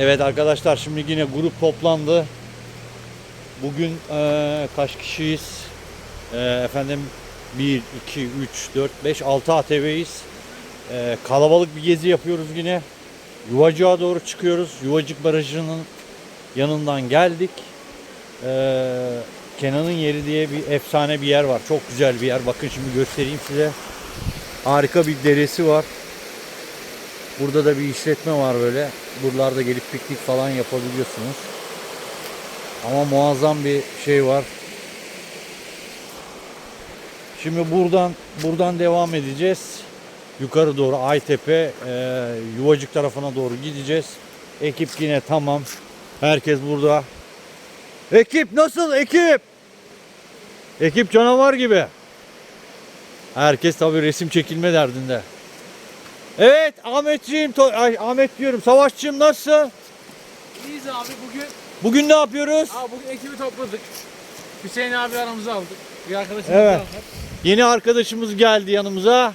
Evet arkadaşlar şimdi yine grup toplandı. Bugün eee, kaç kişiyiz? Eee, efendim 1, 2, 3, 4, 5, 6 ATV'yiz. Eee, kalabalık bir gezi yapıyoruz yine. Yuvacığa doğru çıkıyoruz. Yuvacık Barajı'nın yanından geldik. Eee, Kenan'ın yeri diye bir efsane bir yer var. Çok güzel bir yer. Bakın şimdi göstereyim size. Harika bir deresi var. Burada da bir işletme var böyle. Buralarda gelip piknik falan yapabiliyorsunuz. Ama muazzam bir şey var. Şimdi buradan buradan devam edeceğiz. Yukarı doğru Aytepe, e, Yuvacık tarafına doğru gideceğiz. Ekip yine tamam. Herkes burada. Ekip nasıl ekip? Ekip canavar gibi. Herkes tabii resim çekilme derdinde. Evet Ahmetciğim, to- ay, Ahmet diyorum. Savaşçığım nasılsın? İyiyiz abi bugün. Bugün ne yapıyoruz? Abi bugün ekibi topladık. Hüseyin abi aramıza aldık. Bir arkadaşımız Evet. daha var. Yeni arkadaşımız geldi yanımıza.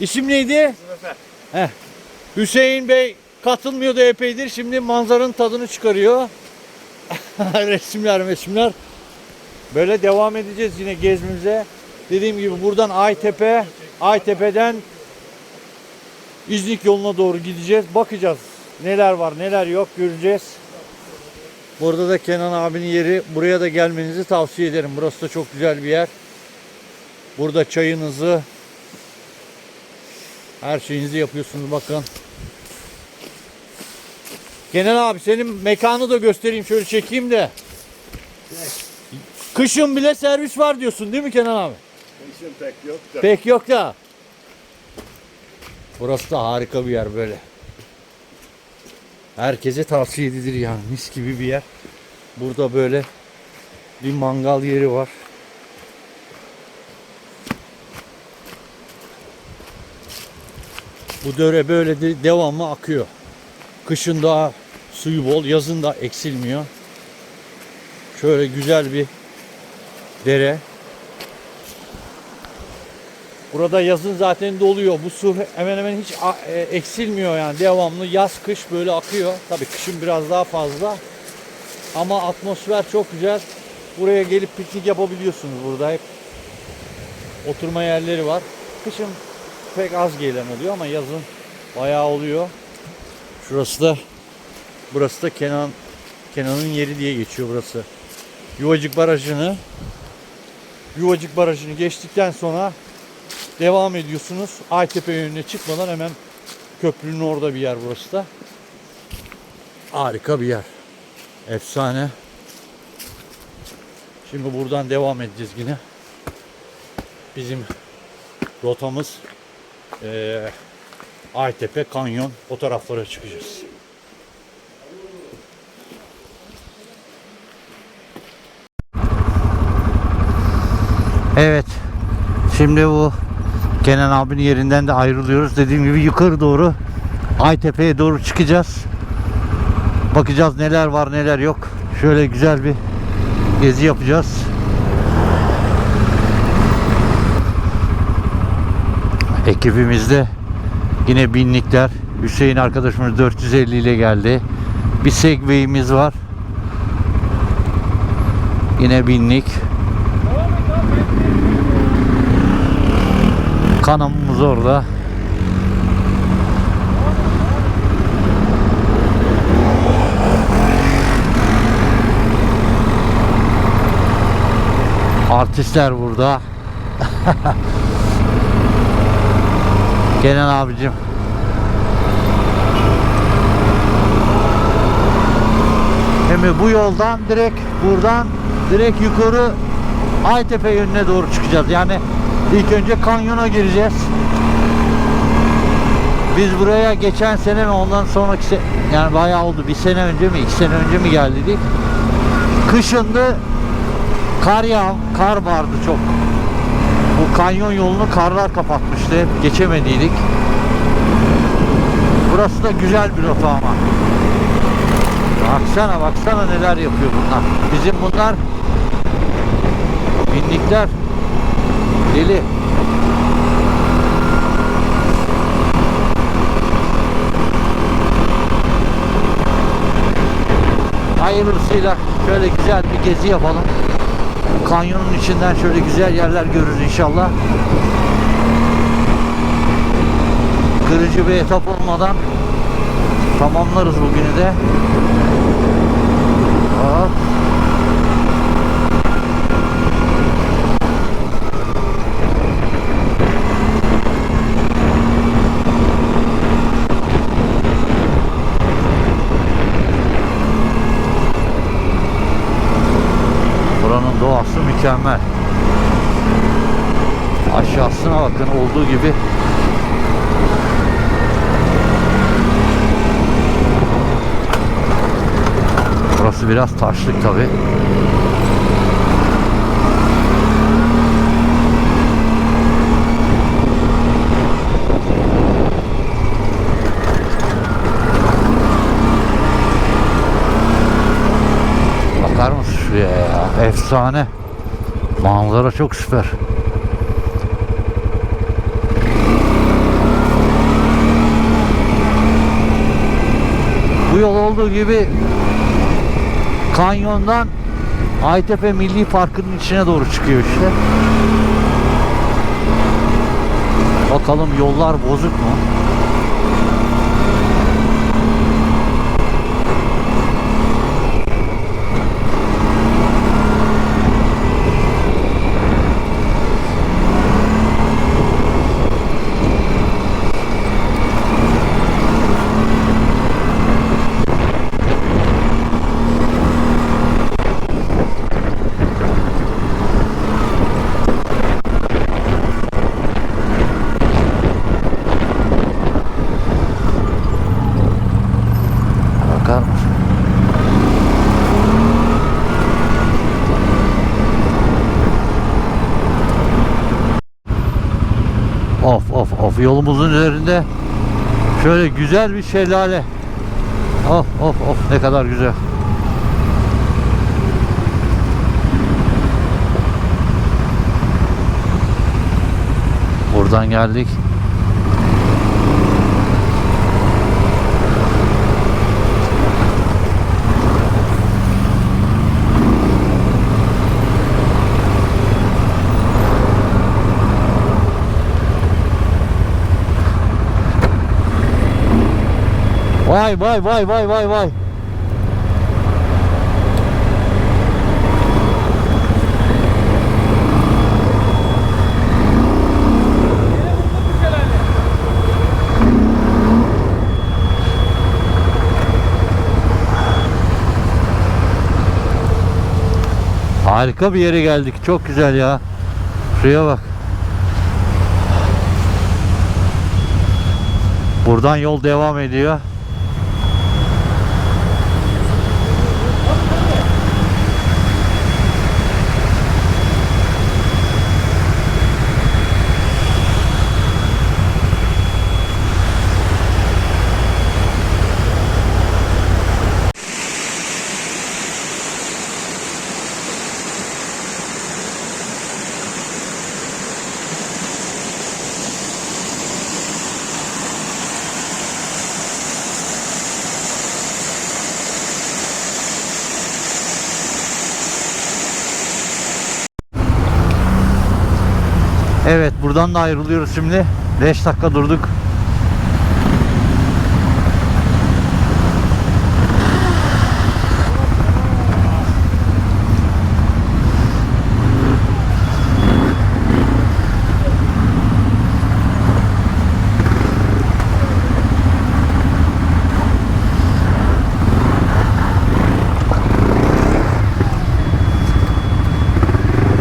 İsim neydi? Zafer. Heh. Hüseyin Bey katılmıyordu epeydir. Şimdi manzaranın tadını çıkarıyor. resimler resimler. Böyle devam edeceğiz yine gezimize. Dediğim gibi buradan Aytepe, Aytepe'den İznik yoluna doğru gideceğiz. Bakacağız neler var neler yok göreceğiz. Burada da Kenan abinin yeri. Buraya da gelmenizi tavsiye ederim. Burası da çok güzel bir yer. Burada çayınızı, her şeyinizi yapıyorsunuz bakın. Kenan abi senin mekanı da göstereyim şöyle çekeyim de. Kışın bile servis var diyorsun değil mi Kenan abi? İşim pek yok da. Pek yok da. Burası da harika bir yer böyle. Herkese tavsiye edilir yani mis gibi bir yer. Burada böyle bir mangal yeri var. Bu döre böyle de devamlı akıyor. Kışın daha suyu bol, yazın da eksilmiyor. Şöyle güzel bir dere. Burada yazın zaten doluyor. Bu su hemen hemen hiç e, eksilmiyor yani. Devamlı yaz kış böyle akıyor. Tabii kışın biraz daha fazla. Ama atmosfer çok güzel. Buraya gelip piknik yapabiliyorsunuz burada hep. Oturma yerleri var. Kışın pek az gelen oluyor ama yazın bayağı oluyor. Şurası da burası da Kenan Kenan'ın yeri diye geçiyor burası. Yuvacık Barajı'nı Yuvacık Barajı'nı geçtikten sonra devam ediyorsunuz. Aytepe yönüne çıkmadan hemen köprünün orada bir yer burası da. Harika bir yer. Efsane. Şimdi buradan devam edeceğiz yine. Bizim rotamız eee Aytepe, Kanyon o taraflara çıkacağız. Evet. Şimdi bu Kenan abinin yerinden de ayrılıyoruz. Dediğim gibi yukarı doğru Aytepe'ye doğru çıkacağız. Bakacağız neler var neler yok. Şöyle güzel bir gezi yapacağız. Ekibimizde yine binlikler. Hüseyin arkadaşımız 450 ile geldi. Bir Segway'imiz var. Yine binlik. Kanamımız orada. Artistler burada. Kenan abicim. Hem bu yoldan direkt buradan direkt yukarı Aytepe yönüne doğru çıkacağız. Yani ilk önce kanyona gireceğiz. Biz buraya geçen sene mi ondan sonraki se yani bayağı oldu. Bir sene önce mi iki sene önce mi geldik? Kışındı kar yağ, kar vardı çok. Bu kanyon yolunu karlar kapatmıştı. Hep geçemediydik. Burası da güzel bir rota ama. Baksana baksana neler yapıyor bunlar. Bizim bunlar binlikler deli. Hayırlısıyla şöyle güzel bir gezi yapalım. Kanyonun içinden şöyle güzel yerler görürüz inşallah. Kırıcı bir etap olmadan tamamlarız bugünü de. Hop. Mükemmel. Aşağısına bakın olduğu gibi Burası biraz taşlık tabi. Bakar mısın ya? Efsane. Manzara çok süper. Bu yol olduğu gibi kanyondan Aytepe Milli Parkı'nın içine doğru çıkıyor işte. Bakalım yollar bozuk mu? Mısın? Of of of yolumuzun üzerinde şöyle güzel bir şelale. Of of of ne kadar güzel. Buradan geldik. Vay vay vay vay vay vay. Harika bir yere geldik. Çok güzel ya. Şuraya bak. Buradan yol devam ediyor. Evet buradan da ayrılıyoruz şimdi. 5 dakika durduk.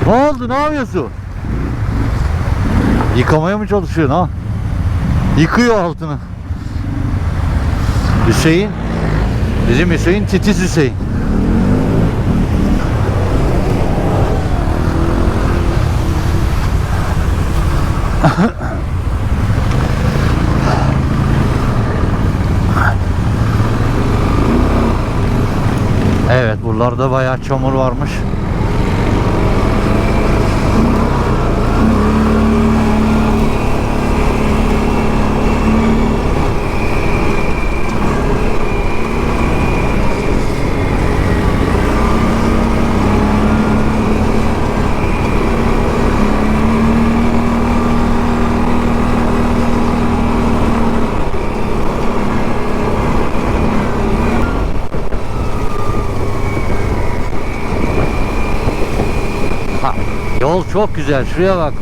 Ne oldu? Ne yapıyorsun? Yıkamaya mı çalışıyorsun ha? Yıkıyor altını. Hüseyin. Bizim Hüseyin titiz Hüseyin. Evet buralarda bayağı çamur varmış. Ha, yol çok güzel. Şuraya bak.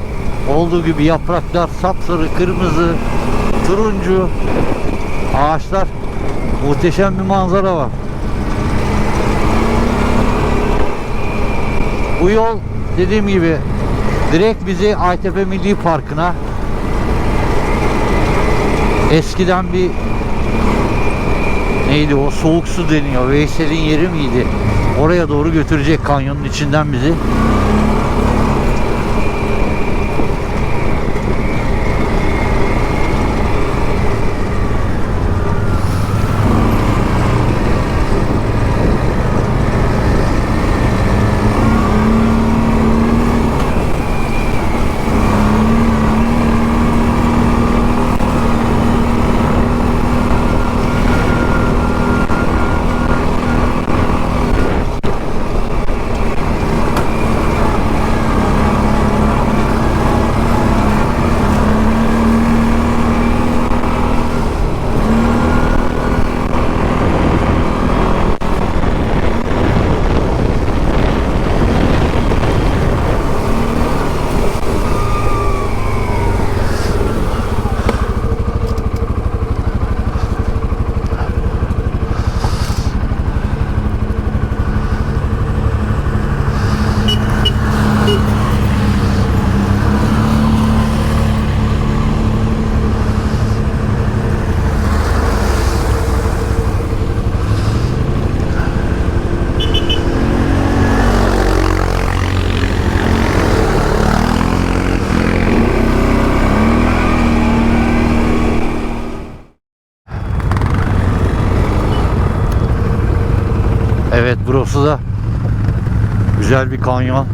Olduğu gibi yapraklar sapsarı, kırmızı, turuncu. Ağaçlar. Muhteşem bir manzara var. Bu yol dediğim gibi direkt bizi Aytepe Milli Parkı'na eskiden bir neydi o soğuk su deniyor Veysel'in yeri miydi oraya doğru götürecek kanyonun içinden bizi Evet burası da güzel bir kanyon.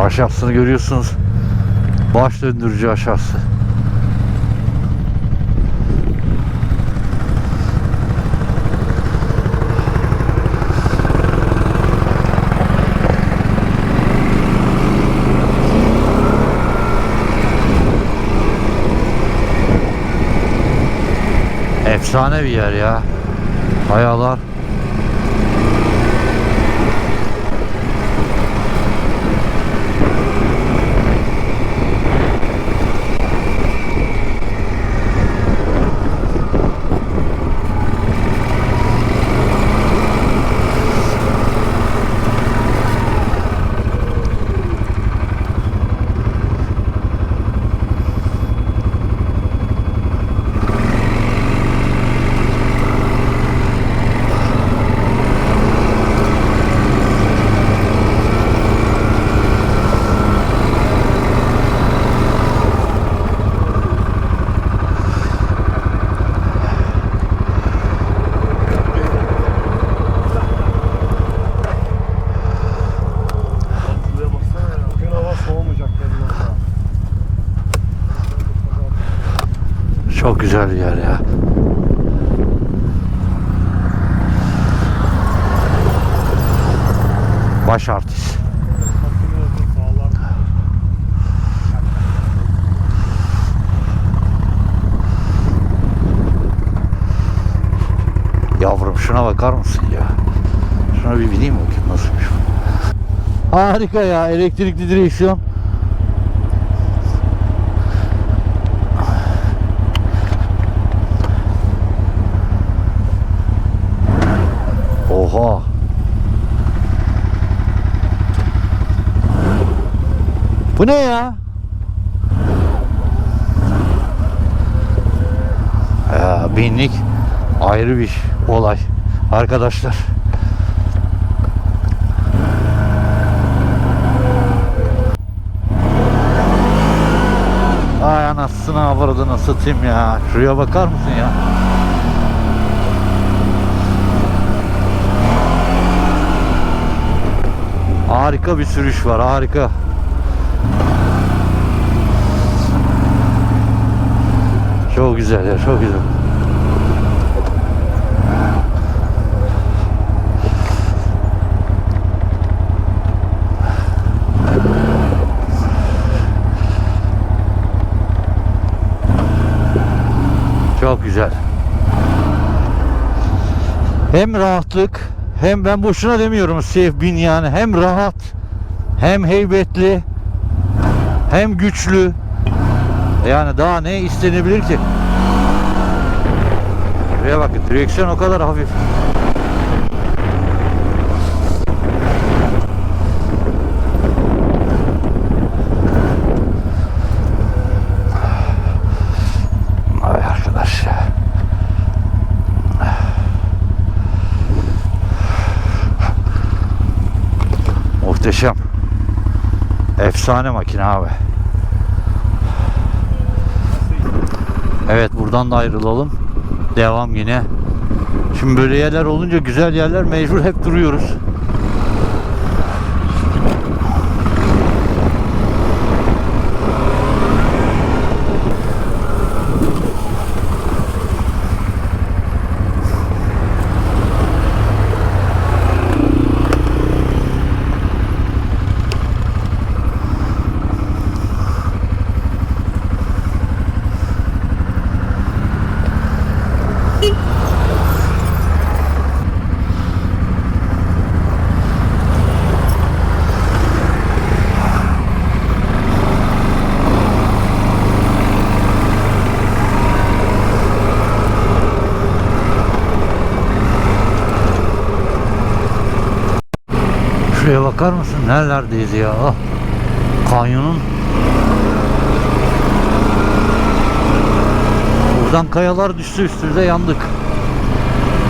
Aşağısını görüyorsunuz. Baş döndürücü aşağısı. Efsane bir yer ya. Kayalar. Bugün hava soğumayacak belli olsa. Çok güzel bir yer ya. Baş artist. Yavrum şuna bakar mısın ya? Şuna bir bineyim bakayım nasılmış bu. Harika ya elektrikli direksiyon. Oha. Bu ne ya? Ya binlik ayrı bir olay arkadaşlar. Ay anasını avradını satayım ya. Şuraya bakar mısın ya? Harika bir sürüş var harika. Çok güzel ya çok güzel. Çok güzel. Hem rahatlık hem ben boşuna demiyorum Safe 1000 yani hem rahat hem heybetli hem güçlü yani daha ne istenebilir ki? Şuraya bakın direksiyon o kadar hafif. Ay arkadaş ya. Muhteşem. Efsane makine abi. Evet buradan da ayrılalım. Devam yine. Şimdi böyle yerler olunca güzel yerler mecbur hep duruyoruz. Şuraya bakar mısın? Nerelerdeyiz ya? Ah, Kanyonun Buradan kayalar düştü üstümüze yandık.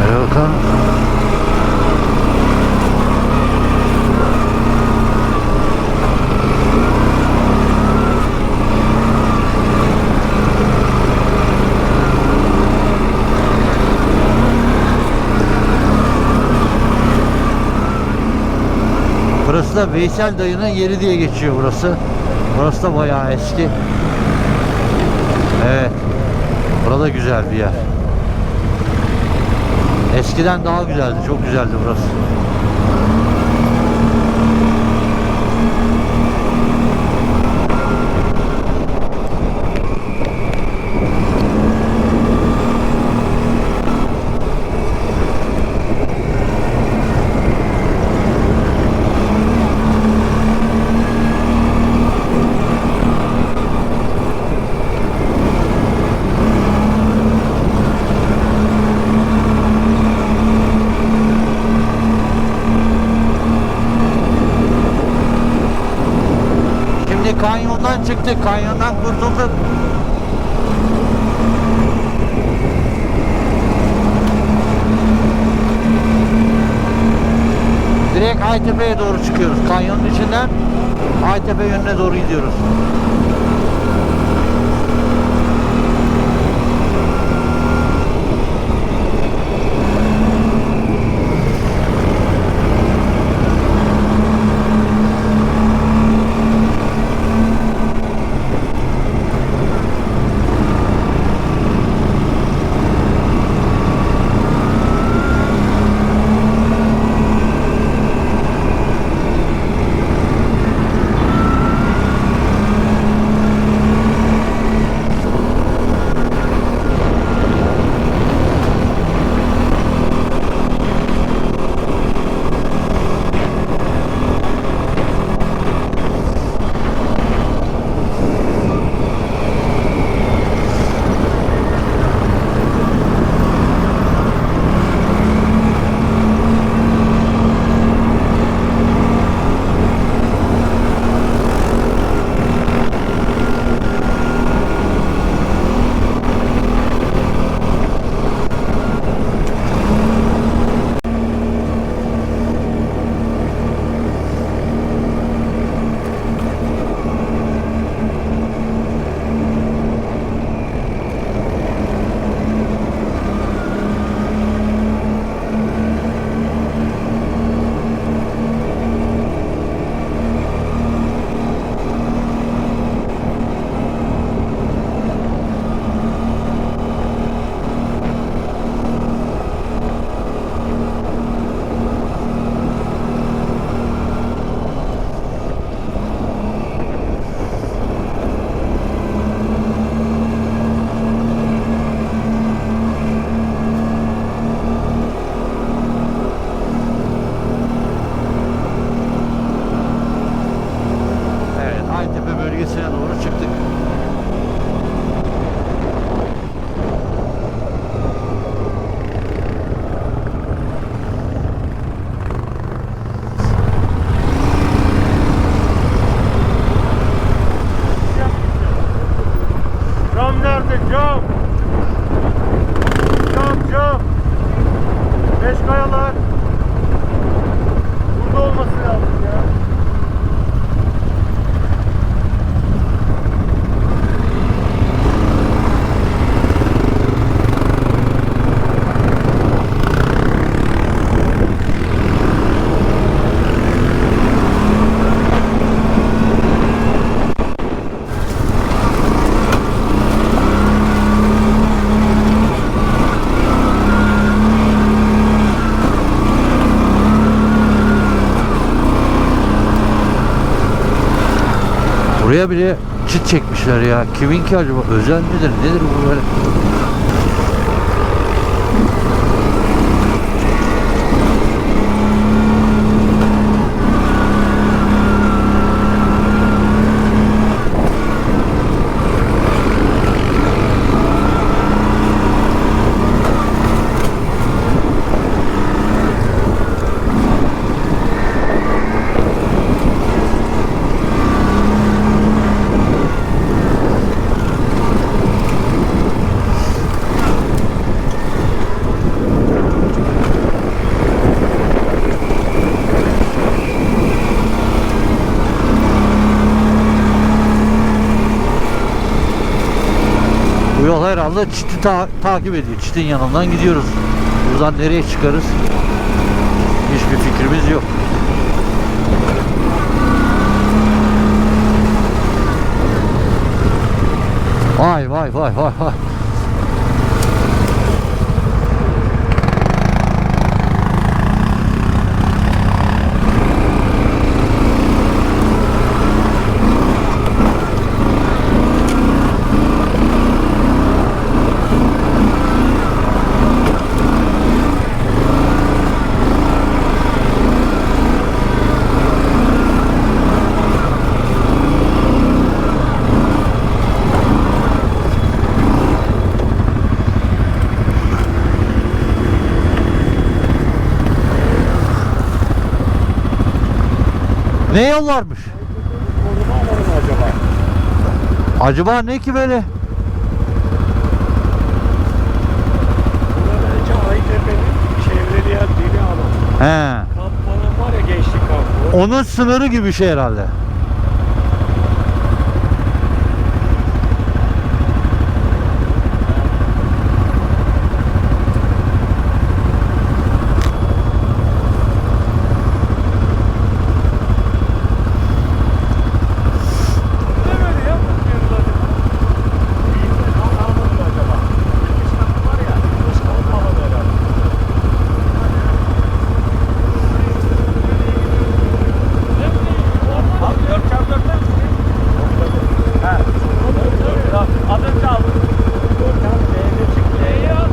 Nereye bakar mısın? Burası da Veysel dayının yeri diye geçiyor burası. Burası da bayağı eski. Evet. Burada güzel bir yer. Eskiden daha güzeldi. Çok güzeldi burası. Şimdi çıktık. Kanyondan kurtulduk. Direkt Aytepe'ye doğru çıkıyoruz. Kanyonun içinden Aytepe yönüne doğru gidiyoruz. çıktık. Buraya bile çit çekmişler ya. Kimin ki acaba? Özel midir? Nedir bu böyle? Bu yol herhalde çiti ta- takip ediyor. Çitin yanından gidiyoruz. Buradan nereye çıkarız? Hiçbir fikrimiz yok. Vay vay vay vay vay. Ne yollarmış? Acaba? Acaba ne ki böyle? Bence Aytepe'nin çevreli deli alanı. He. Kampmanın var ya gençlik kampı. Onun sınırı gibi bir şey herhalde. Ne böyle ya? Bakıyoruz acaba. Bilmiyorum, tam anlamadım acaba. Yetmiş katı var ya, burası kamp alanı herhalde. Abi 4x4'te misin? He. Az önce aldım. Görkem L'de çıktı. L'yi al.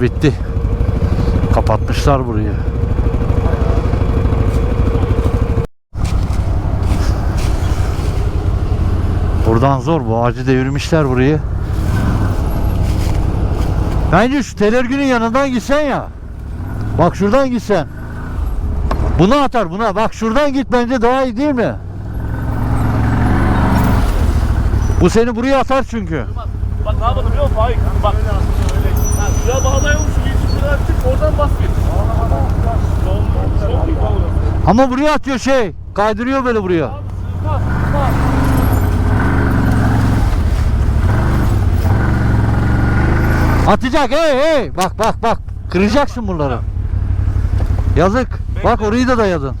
Bitti. Kapatmışlar burayı. Buradan zor bu ağacı devirmişler burayı. Bence şu telerginin yanından gitsen ya. Bak şuradan gitsen. Buna atar buna. Bak şuradan git bence daha iyi değil mi? Bu seni buraya atar çünkü. Bak ne yapalım biliyor musun? Hayır. Bak. Bağlayalım şu geçip şuradan çık oradan bas git. Sol, sol değil oğlum. Ama buraya atıyor şey. Kaydırıyor böyle buraya. Abi. Atacak hey hey. Bak bak bak. Kıracaksın bunları. Yazık. Bak orayı da dayadın.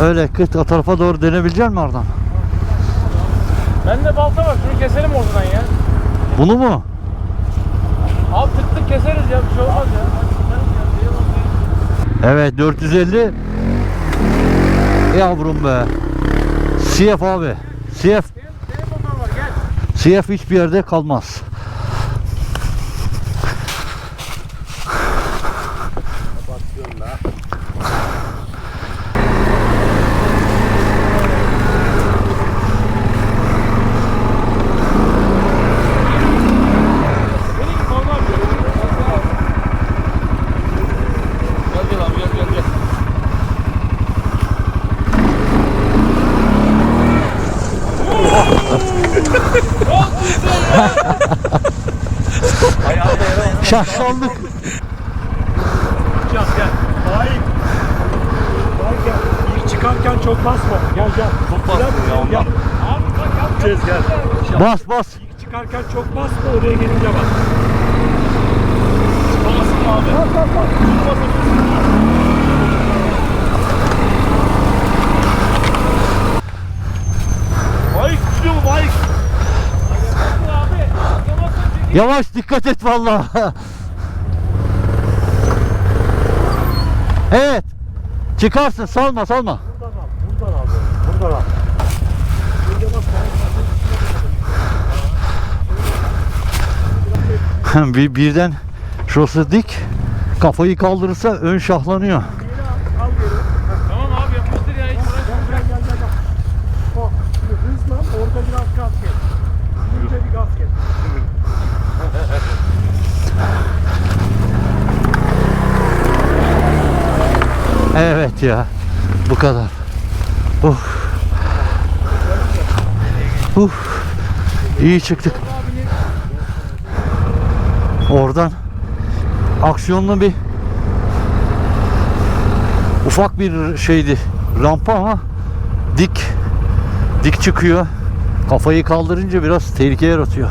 Öyle kıt o tarafa doğru dönebilecek misin oradan? Bende balta var. Şunu keselim oradan ya. Bunu mu? Abi tık tık keseriz ya. Bir şey olmaz ya. Evet 450 Yavrum be CF abi CF. CF hiçbir yerde kalmaz Benim gibi olmaz. Gel gel abi gel gel gel. Şaşkaldık Gel gel. Faik. Faik gel. İlk çıkarken çok basma. Gel gel. Çok bastım ya ondan. Gel. Abi bak yap. Gideceğiz gel. Bas bas İlk çıkarken çok basma oraya gelince bas. Mı abi? Bas bas bas. Faik gidiyor mu Faik? Abi. Yavaş dikkat et vallahi. Evet Çıkarsın salma salma Buradan al. Buradan al. Buradan al. Bir, Birden şurası dik Kafayı kaldırırsa ön şahlanıyor Geri al. Al geri. Tamam abi yapıştır ya. Hiç Gel uğraşma. gel gel gel. gel. Bak. Şimdi hızlan. Orada biraz gaz kes. Önce bir gaz kes. Evet ya bu kadar. Uf. Uf. İyi çıktık. Oradan aksiyonlu bir ufak bir şeydi. Rampa ama dik dik çıkıyor. Kafayı kaldırınca biraz tehlike yaratıyor